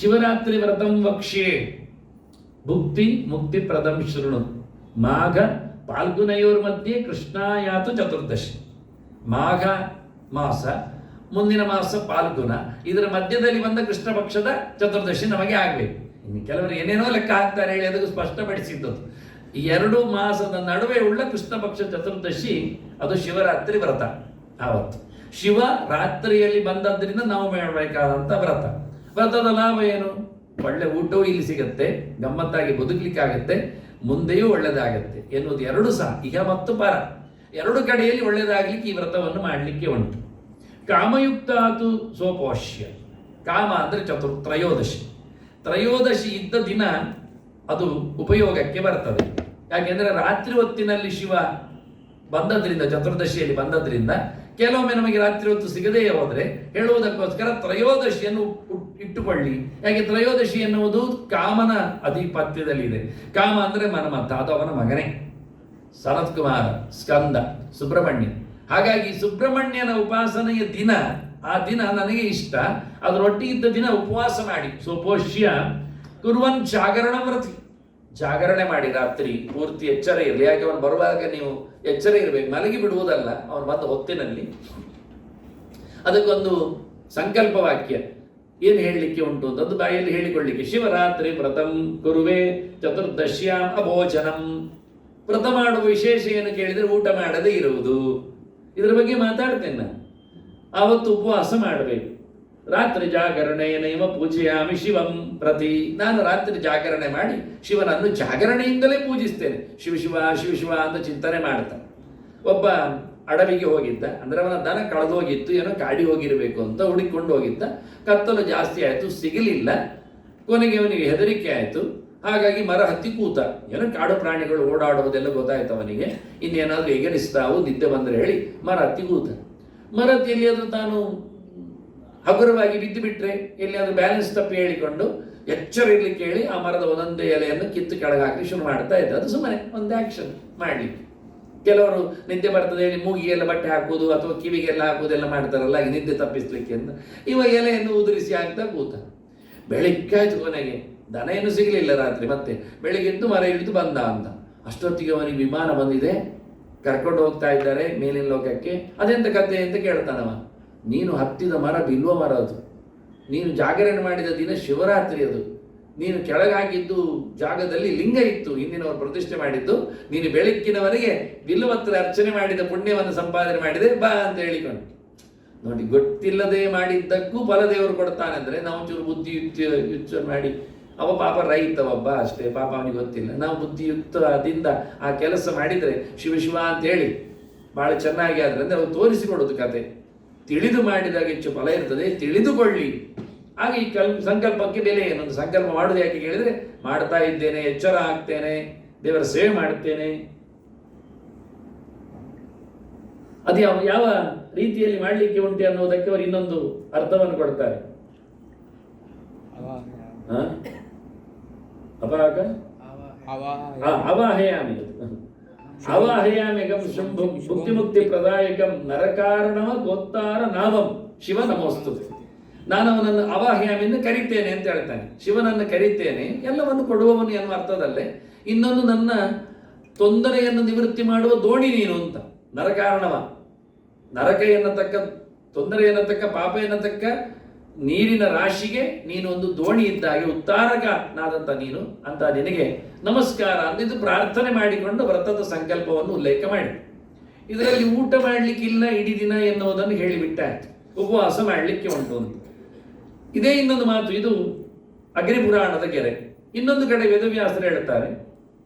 ಶಿವರಾತ್ರಿ ವ್ರತಂ ವಕ್ಷೇ. ಭುಕ್ತಿ ಮುಕ್ತಿ ಪ್ರದಂ ಶೃಣು. ಮಾಘ ಪಾಲ್ಗುನೆಯೋರ್ ಮಧ್ಯೆ ಕೃಷ್ಣಾಯಾತು ಚತುರ್ದಶಿ. ಮಾಘ ಮಾಸ, ಮುಂದಿನ ಮಾಸ ಪಾಲ್ಗುನ. ಇದರ ಮಧ್ಯದಲ್ಲಿ ಬಂದ ಕೃಷ್ಣ ಪಕ್ಷದ ಚತುರ್ದಶಿ ನಮಗೆ ಆಗಬೇಕು. ಇನ್ನು ಕೆಲವರು ಏನೇನೋ ಲೆಕ್ಕ ಹಾಕ್ತಾರೆ ಹೇಳಿ ಅದಕ್ಕೆ ಸ್ಪಷ್ಟಪಡಿಸಿದ್ದು ಎರಡು ಮಾಸದ ನಡುವೆ ಉಳ್ಳ ಕೃಷ್ಣ ಪಕ್ಷ ಚತುರ್ದಶಿ, ಅದು ಶಿವರಾತ್ರಿ ವ್ರತ. ಆವತ್ತು. ಶಿವ ರಾತ್ರಿಯಲ್ಲಿ ಬಂದದ್ರಿಂದ ನಾವು ಮಾಡಬೇಕಾದಂಥ ವ್ರತ. ವ್ರತದ ಲಾಭ ಏನು? ಒಳ್ಳೆ ಊಟವೂ ಇಲ್ಲಿ ಸಿಗತ್ತೆ, ಗಮ್ಮತ್ತಾಗಿ ಬದುಕಲಿಕ್ಕಾಗತ್ತೆ, ಮುಂದೆಯೂ ಒಳ್ಳೆದಾಗತ್ತೆ ಎನ್ನುವುದು ಎರಡು ಸಹ, ಇಹ ಮತ್ತು ಪರ. ಎರಡು ಕಡೆಯಲ್ಲಿ ಒಳ್ಳೆಯದಾಗಲಿಕ್ಕೆ ಈ ವ್ರತವನ್ನು ಮಾಡಲಿಕ್ಕೆ ಉಂಟು. ಕಾಮಯುಕ್ತ ಅದು ಸೋಪೋಷ್ಯ ಕಾಮ ಅಂದರೆ ಚತುರ್, ತ್ರಯೋದಶಿ. ತ್ರಯೋದಶಿ ಇದ್ದ ದಿನ ಅದು ಉಪಯೋಗಕ್ಕೆ ಬರ್ತದೆ. ಯಾಕೆಂದರೆ ರಾತ್ರಿ ಹೊತ್ತಿನಲ್ಲಿ ಶಿವ ಬಂದದ್ರಿಂದ, ಚತುರ್ದಶಿಯಲ್ಲಿ ಬಂದದ್ರಿಂದ ಕೆಲವೊಮ್ಮೆ ನಮಗೆ ರಾತ್ರಿ ಹೊತ್ತು ಸಿಗದೇ ಹೋದ್ರೆ ಹೇಳುವುದಕ್ಕೋಸ್ಕರ ತ್ರಯೋದಶಿಯನ್ನು ಇಟ್ಟುಕೊಳ್ಳಿ. ಯಾಕೆ ತ್ರಯೋದಶಿ ಎನ್ನುವುದು ಕಾಮನ ಅಧಿಪತ್ಯದಲ್ಲಿದೆ. ಕಾಮ ಅಂದ್ರೆ ಮನ್ಮಥ, ಅದು ಅವನ ಮಗನೇ. ಸನತ್ ಕುಮಾರ ಸ್ಕಂದ, ಸುಬ್ರಹ್ಮಣ್ಯ. ಹಾಗಾಗಿ ಸುಬ್ರಹ್ಮಣ್ಯನ ಉಪಾಸನೆಯ ದಿನ, ಆ ದಿನ ನನಗೆ ಇಷ್ಟ. ಅದರೊಟ್ಟಿಗಿದ್ದ ದಿನ ಉಪವಾಸ ಮಾಡಿ. ಸೋಪೋಷ್ಯ, ಕುರುವನ್ ಜಾಗರಣ ವ್ರತಿ. ಜಾಗರಣೆ ಮಾಡಿ ರಾತ್ರಿ ಪೂರ್ತಿ ಎಚ್ಚರ ಇರಲಿ. ಯಾಕೆ ಅವನು ಬರುವಾಗ ನೀವು ಎಚ್ಚರ ಇರಬೇಕು. ಮಲಗಿ ಬಿಡುವುದಲ್ಲ, ಅವನು ಬಂದ ಹೊತ್ತಿನಲ್ಲಿ. ಅದಕ್ಕೊಂದು ಸಂಕಲ್ಪ ವಾಕ್ಯ. ಏನು ಹೇಳಲಿಕ್ಕೆ ಉಂಟು ಅಂತ ಅದು ಬಾಯಲ್ಲಿ ಹೇಳಿಕೊಳ್ಳಿಕ್ಕೆ. ಶಿವರಾತ್ರಿ ವ್ರತಂ ಕುರುವೆ ಚತುರ್ದಶ್ಯಾಂ ಅಭೋಜನಂ. ವ್ರತ ಮಾಡುವ ವಿಶೇಷ ಏನು ಕೇಳಿದರೆ ಊಟ ಮಾಡದೇ ಇರುವುದು. ಇದರ ಬಗ್ಗೆ ಮಾತಾಡ್ತೇನೆ ನಾನು. ಆವತ್ತು ಉಪವಾಸ ಮಾಡಬೇಕು. ರಾತ್ರಿ ಜಾಗರಣೆ ನೈವ ಪೂಜೆಯಾಮಿ ಶಿವಂ ಪ್ರತಿ. ನಾನು ರಾತ್ರಿ ಜಾಗರಣೆ ಮಾಡಿ ಶಿವನನ್ನು ಜಾಗರಣೆಯಿಂದಲೇ ಪೂಜಿಸ್ತೇನೆ. ಶಿವ ಶಿವ ಶಿವ ಶಿವ ಅಂತ ಚಿಂತನೆ ಮಾಡ್ತಾನೆ. ಒಬ್ಬ ಅಡವಿಗೆ ಹೋಗಿದ್ದ, ಅಂದ್ರೆ ಅವನ ದನ ಕಳೆದೋಗಿತ್ತು, ಏನೋ ಕಾಡಿ ಹೋಗಿರಬೇಕು ಅಂತ ಹುಡುಕಿಕೊಂಡು ಹೋಗಿದ್ದ. ಕತ್ತಲು ಜಾಸ್ತಿ ಆಯಿತು, ಸಿಗಲಿಲ್ಲ. ಕೊನೆಗೆ ಅವನಿಗೆ ಹೆದರಿಕೆ ಆಯಿತು. ಹಾಗಾಗಿ ಮರ ಹತ್ತಿ ಕೂತ. ಏನೋ ಕಾಡು ಪ್ರಾಣಿಗಳು ಓಡಾಡುವುದೆಲ್ಲ ಗೊತ್ತಾಯ್ತು ಅವನಿಗೆ. ಇನ್ನೇನಾದ್ರೂ ಎಗರಿಸ್ತಾವು ನಿದ್ದೆ ಬಂದರೆ ಹೇಳಿ ಮರ ಹತ್ತಿ ಕೂತ. ಮರ ಎಲ್ಲಿಯಾದ್ರೂ ತಾನು ಹಗುರವಾಗಿ ಬಿದ್ದು ಬಿಟ್ರೆ ಎಲ್ಲಿಯಾದ್ರೂ ಬ್ಯಾಲೆನ್ಸ್ ತಪ್ಪಿ ಹೇಳಿಕೊಂಡು ಎಚ್ಚರ ಇರಲಿಕ್ಕೆ ಹೇಳಿ ಆ ಮರದ ಒಂದೊಂದೇ ಎಲೆಯನ್ನು ಕಿತ್ತು ಕೆಳಗೆ ಹಾಕಿ ಶುರು ಮಾಡ್ತಾ ಇದ್ದ. ಅದು ಸುಮ್ಮನೆ ಒಂದು ಆಕ್ಷನ್ ಮಾಡಿ ಕೆಲವರು ನಿದ್ದೆ ಬರ್ತದೆ ಹೇಳಿ ಮೂಗಿಗೆಲ್ಲ ಬಟ್ಟೆ ಹಾಕುವುದು ಅಥವಾ ಕಿವಿಗೆಲ್ಲ ಹಾಕೋದೆಲ್ಲ ಮಾಡ್ತಾರಲ್ಲ ನಿದ್ದೆ ತಪ್ಪಿಸ್ಲಿಕ್ಕೆ ಅಂತ. ಇವ ಎಲೆಯನ್ನು ಉದುರಿಸಿ ಹಾಕ್ತಾ ಕೂತ. ಬೆಳಿಗ್ಗಾಯ್ತು ಕೊನೆಗೆ. ದನ ಏನು ಸಿಗಲಿಲ್ಲ ರಾತ್ರಿ, ಮತ್ತೆ ಬೆಳಿಗ್ಗೆದ್ದು ಮರ ಹಿಡಿದು ಬಂದ ಅಂತ. ಅಷ್ಟೊತ್ತಿಗೆ ಅವನಿಗೆ ವಿಮಾನ ಬಂದಿದೆ. ಕರ್ಕೊಂಡು ಹೋಗ್ತಾ ಇದ್ದಾರೆ ಮೇಲಿನ ಲೋಕಕ್ಕೆ. ಅದೆಂತ ಕತೆ ಅಂತ ಕೇಳ್ತಾನವ. ನೀನು ಹತ್ತಿದ ಮರ ಬಿಲ್ವ ಮರ ಅದು. ನೀನು ಜಾಗರಣೆ ಮಾಡಿದ ದಿನ ಶಿವರಾತ್ರಿ ಅದು. ನೀನು ಕೆಳಗಾಗಿದ್ದು ಜಾಗದಲ್ಲಿ ಲಿಂಗ ಇತ್ತು, ಹಿಂದಿನವರು ಪ್ರತಿಷ್ಠೆ ಮಾಡಿದ್ದು. ನೀನು ಬೆಳಕಿನವರೆಗೆ ಬಿಲ್ಲುವತ್ರ ಅರ್ಚನೆ ಮಾಡಿದ ಪುಣ್ಯವನ್ನು ಸಂಪಾದನೆ ಮಾಡಿದೆ, ಬಾ ಅಂತ ಹೇಳಿಕೊಂಡು. ನೋಡಿ, ಗೊತ್ತಿಲ್ಲದೆ ಮಾಡಿದ್ದಕ್ಕೂ ಫಲದೇವರು ಕೊಡ್ತಾನೆ ಅಂದ್ರೆ ನಾವು ಚೂರು ಬುದ್ಧಿಯುಕ್ತ ಯುಚ್ಚ ಮಾಡಿ, ಅವ ಪಾಪ ರೈತ ಅಷ್ಟೇ, ಪಾಪ ಅವನಿಗೆ ಗೊತ್ತಿಲ್ಲ. ನಾವು ಬುದ್ಧಿಯುಕ್ತದಿಂದ ಆ ಕೆಲಸ ಮಾಡಿದರೆ ಶಿವ ಶಿವ ಅಂತ ಹೇಳಿ ಬಹಳ ಚೆನ್ನಾಗಿ ಆದ್ರೆ ಅಂದ್ರೆ ಅವ್ರು ತೋರಿಸಿಕೊಡೋದು ಕತೆ. ತಿಳಿದು ಮಾಡಿದಾಗ ಹೆಚ್ಚು ಫಲ ಇರ್ತದೆ ತಿಳಿದುಕೊಳ್ಳಿ. ಹಾಗೆ ಈ ಕಲ್ ಸಂಕಲ್ಪಕ್ಕೆ ಬೆಲೆ ಏನೊಂದು ಸಂಕಲ್ಪ ಮಾಡುದು ಯಾಕೆ ಕೇಳಿದರೆ ಮಾಡ್ತಾ ಇದ್ದೇನೆ ಎಚ್ಚರ ಆಗ್ತೇನೆ ದೇವರ ಸೇವೆ ಮಾಡುತ್ತೇನೆ. ಅದು ಯಾವ ಯಾವ ರೀತಿಯಲ್ಲಿ ಮಾಡಲಿಕ್ಕೆ ಉಂಟು ಅನ್ನೋದಕ್ಕೆ ಅವರು ಇನ್ನೊಂದು ಅರ್ಥವನ್ನು ಕೊಡ್ತಾರೆ. ಹ? ಅಪಾಕ ಅವಾಹಯಾಮಿ ಅವಾಹಯಾಮಿಗಂ ಶಂಭು ಮುಕ್ತಿ ಮುಕ್ತಿ ಪ್ರದಾಯಕಂ ನರಕಾರಣವ ಗೋತ್ತಾರ ನಾಮಂ. ಶಿವ ನಮೋಸ್ತು. ನಾನು ಅವನನ್ನು ಅವಾಹ್ಯಾಮಿಯನ್ನು ಕರಿತೇನೆ ಅಂತ ಹೇಳ್ತಾನೆ. ಶಿವನನ್ನು ಕರಿತೇನೆ, ಎಲ್ಲವನ್ನು ಕೊಡುವವನು ಎನ್ನುವ ಅರ್ಥದಲ್ಲೇ ಇನ್ನೊಂದು ನನ್ನ ತೊಂದರೆಯನ್ನು ನಿವೃತ್ತಿ ಮಾಡುವ ದೋಣಿ ನೀನು ಅಂತ. ನರಕಾರಣವ. ನರಕ ಎನ್ನತಕ್ಕ ತೊಂದರೆ ಎನ್ನತಕ್ಕ ಪಾಪ ಎನ್ನತಕ್ಕ ನೀರಿನ ರಾಶಿಗೆ ನೀನೊಂದು ದೋಣಿ ಇದ್ದಾಗೆ ಉತ್ತಾರಕನಾದಂಥ ನೀನು ಅಂತ ನಿನಗೆ ನಮಸ್ಕಾರ ಅಂತ ಇದು ಪ್ರಾರ್ಥನೆ ಮಾಡಿಕೊಂಡು ವ್ರತದ ಸಂಕಲ್ಪವನ್ನು ಉಲ್ಲೇಖ ಮಾಡಿ. ಇದರಲ್ಲಿ ಊಟ ಮಾಡಲಿಕ್ಕಿಲ್ಲ ಇಡೀ ದಿನ ಎನ್ನುವುದನ್ನು ಹೇಳಿಬಿಟ್ಟಾಯ್ತು. ಉಪವಾಸ ಮಾಡಲಿಕ್ಕೆ ಉಂಟು ಅಂತ. ಇದೇ ಇನ್ನೊಂದು ಮಾತು, ಇದು ಅಗ್ನಿಪುರಾಣದ ಗೆರೆ ಇನ್ನೊಂದು ಕಡೆ ವೇದವ್ಯಾಸರು ಹೇಳ್ತಾರೆ